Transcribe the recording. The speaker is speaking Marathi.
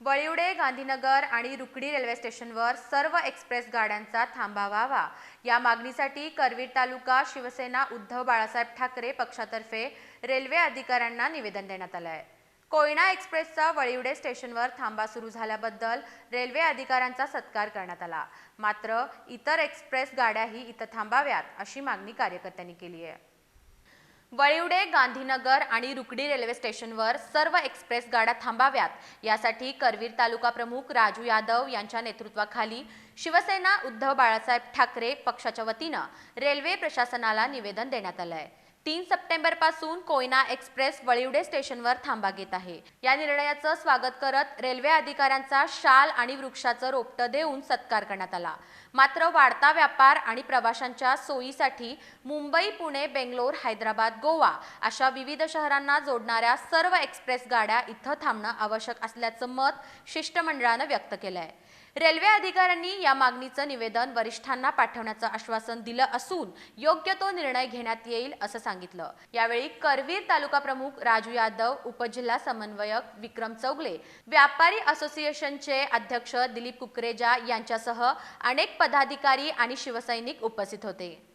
वळिवडे गांधीनगर आणि रुकडी रेल्वे स्टेशनवर सर्व एक्सप्रेस गाड्यांचा थांबा व्हावा या मागणीसाठी करवीर तालुका शिवसेना उद्धव बाळासाहेब ठाकरे पक्षातर्फे रेल्वे अधिकाऱ्यांना निवेदन देण्यात आलं आहे कोयना एक्सप्रेसचा वळिवडे स्टेशनवर थांबा सुरू झाल्याबद्दल रेल्वे अधिकाऱ्यांचा सत्कार करण्यात आला. मात्र इतर एक्सप्रेस गाड्याही इथं थांबाव्यात अशी मागणी कार्यकर्त्यांनी केली आहे वळिवडे गांधीनगर आणि रुकडी रेल्वे स्टेशनवर सर्व एक्सप्रेस गाड्या थांबाव्यात. यासाठी करवीर तालुका प्रमुख राजू यादव यांच्या नेतृत्वाखाली शिवसेना उद्धव बाळासाहेब ठाकरे पक्षाच्या वतीनं रेल्वे प्रशासनाला निवेदन देण्यात आलं आहे तीन सप्टेंबरपासून कोयना एक्सप्रेस वळिवडे स्टेशनवर थांबा घेत आहे. या निर्णयाचं स्वागत करत रेल्वे अधिकाऱ्यांचा शाल आणि वृक्षाचं रोपटं देऊन सत्कार करण्यात आला. मात्र वाढता व्यापार आणि प्रवाशांच्या सोयीसाठी मुंबई पुणे बेंगलोर हैदराबाद गोवा अशा विविध शहरांना जोडणाऱ्या सर्व एक्सप्रेस गाड्या इथं थांबणं आवश्यक असल्याचं मत शिष्टमंडळानं व्यक्त केलं आहे रेल्वे अधिकाऱ्यांनी या मागणीचं निवेदन वरिष्ठांना पाठवण्याचं आश्वासन दिलं असून योग्य तो निर्णय घेण्यात येईल असं सांगितलं. यावेळी करवीर तालुका प्रमुख राजू यादव उपजिल्हा समन्वयक विक्रम चौगले व्यापारी असोसिएशनचे अध्यक्ष दिलीप कुकरेजा यांच्यासह अनेक पदाधिकारी आणि शिवसैनिक उपस्थित होते.